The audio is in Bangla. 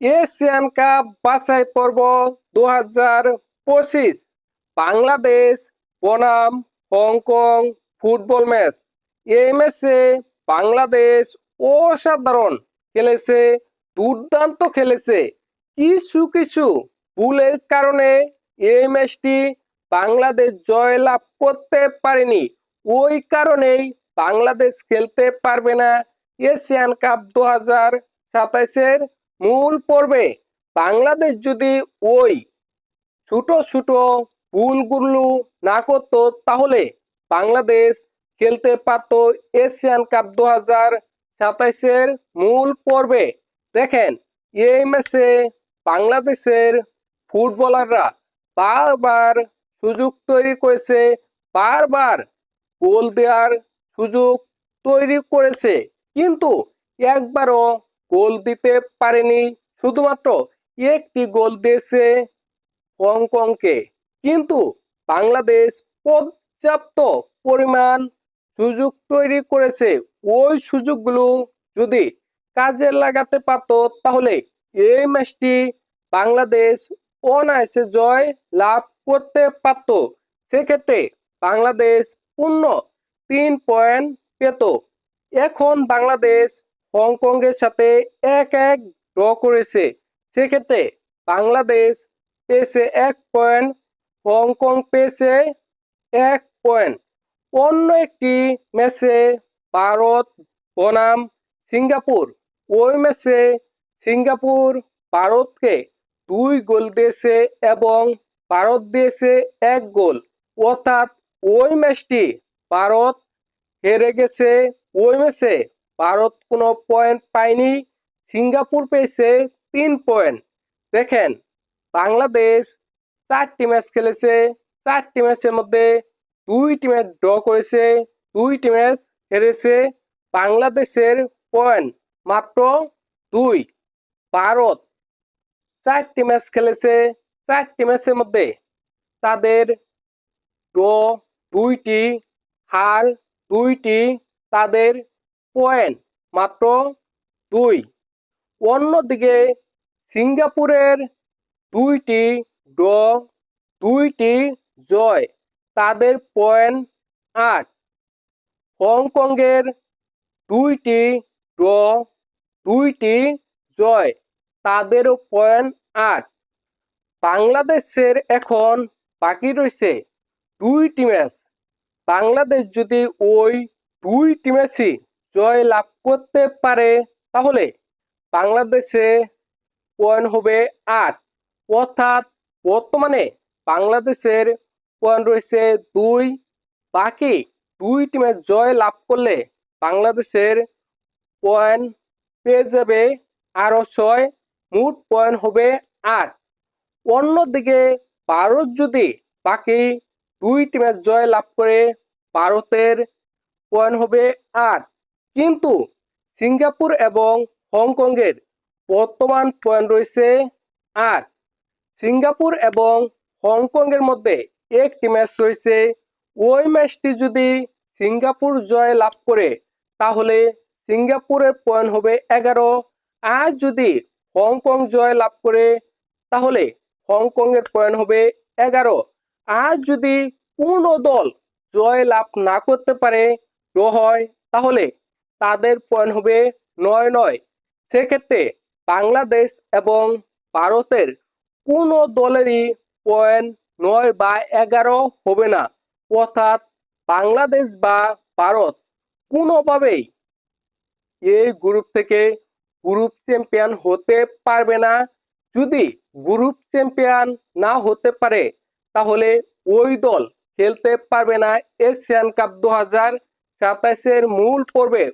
এশিয়ান কাপ বাছাই পর্ব দু হাজার পঁচিশ। বাংলাদেশ, বনাম, হংকং, ফুটবল ম্যাচ। এই ম্যাচে বাংলাদেশ অসাধারণ খেলেছে, দুর্দান্ত খেলেছে। কিছু কিছু ভুলের কারণে এই ম্যাচটি বাংলাদেশ জয়লাভ করতে পারেনি। ওই কারণেই বাংলাদেশ খেলতে পারবে না এশিয়ান কাপ দু হাজার সাতাইশের মূল পর্বে বাংলাদেশ যদি ওই ছোট ছোট ভুলগুলো না করতো, তাহলে বাংলাদেশ খেলতে পারত এশিয়ান কাপ দু হাজার সাতাইশের মূল পর্বে। দেখেন, এই ম্যাচে বাংলাদেশের ফুটবলাররা বারবার সুযোগ তৈরি করেছে, বারবার গোল দেওয়ার সুযোগ তৈরি করেছে। কিন্তু একবারও গোল দিতে পারেনি। শুধুমাত্র একটি গোল দিয়েছে হংকংকে। কিন্তু বাংলাদেশ পর্যাপ্ত পরিমাণ সুযোগ তৈরি করেছে। ওই সুযোগগুলো যদি কাজে লাগাতে পারত, তাহলে এই ম্যাচটি বাংলাদেশ অনায়াসে জয় লাভ করতে পারত। সেক্ষেত্রে বাংলাদেশ পূর্ণ তিন পয়েন্ট পেত। এখন বাংলাদেশ হংকংয়ের সাথে এক এক ড্র করেছে। সেক্ষেত্রে বাংলাদেশ পেয়েছে এক পয়েন্ট, হংকং পেয়েছে এক পয়েন্ট। অন্য একটি ম্যাচে ভারত বনাম সিঙ্গাপুর। ওই ম্যাচে সিঙ্গাপুর ভারতকে দুই গোল দিয়েছে এবং ভারত দিয়েছে এক গোল। অর্থাৎ ওই ম্যাচটি ভারত হেরে গেছে। ওই ম্যাচে ভারত কোনো পয়েন্ট পায়নি, সিঙ্গাপুর পেয়েছে তিন পয়েন্ট দেখেন, বাংলাদেশ চারটি ম্যাচ খেলেছে, চারটি ম্যাচের মধ্যে দুইটি ম্যাচ ড্র করেছে, দুইটি ম্যাচ হেরেছে বাংলাদেশের পয়েন্ট মাত্র দুই। ভারত চারটি ম্যাচ খেলেছে, চারটি ম্যাচের মধ্যে তাদের ড্র দুইটি, হার দুইটি, তাদের পয়েন্ট, মাত্র দুই। অন্যদিকে সিঙ্গাপুরের দুইটি ড্র, দুইটি জয়, তাদের পয়েন্ট আট। হংকংয়ের দুইটি ড্র, দুইটি জয়, তাদেরও পয়েন্ট আট। বাংলাদেশের এখন বাকি রয়েছে দুইটি ম্যাচ। বাংলাদেশ যদি ওই দুইটি ম্যাচই জয় লাভ করতে পারে। তাহলে বাংলাদেশে পয়েন্ট হবে আট। অর্থাৎ বর্তমানে বাংলাদেশের পয়েন্ট রয়েছে দুই। বাকি দুই টিমের জয় লাভ করলে বাংলাদেশের পয়েন্ট পেয়ে যাবে আরও ছয়। মোট পয়েন্ট হবে আট। অন্যদিকে ভারত যদি বাকি দুই টিমের জয় লাভ করে, ভারতের পয়েন্ট হবে আট। কিন্তু সিঙ্গাপুর এবং হংকংয়ের বর্তমান পয়েন্ট রয়েছে আর। সিঙ্গাপুর এবং হংকংয়ের মধ্যে একটি ম্যাচ রয়েছে। ওই ম্যাচটি যদি সিঙ্গাপুর জয় লাভ করে, তাহলে সিঙ্গাপুরের পয়েন্ট হবে এগারো। আর যদি হংকং জয় লাভ করে, তাহলে হংকংয়ের পয়েন্ট হবে এগারো। আর যদি কোনো দল জয় লাভ না করতে পারে, ড্র হয়, তাহলে তাদের পয়েন্ট হবে নয় নয়। সেক্ষেত্রে বাংলাদেশ এবং ভারতের কোনো দলেরই পয়েন্ট নয় বা এগারো হবে না। অর্থাৎ বাংলাদেশ বা ভারত কোনোভাবেই এই গ্রুপ থেকে গ্রুপ চ্যাম্পিয়ন হতে পারবে না। যদি গ্রুপ চ্যাম্পিয়ন না হতে পারে, তাহলে ওই দল খেলতে পারবে না। এশিয়ান কাপ দু হাজার সাতাইশের মূল পর্বে